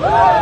Woo!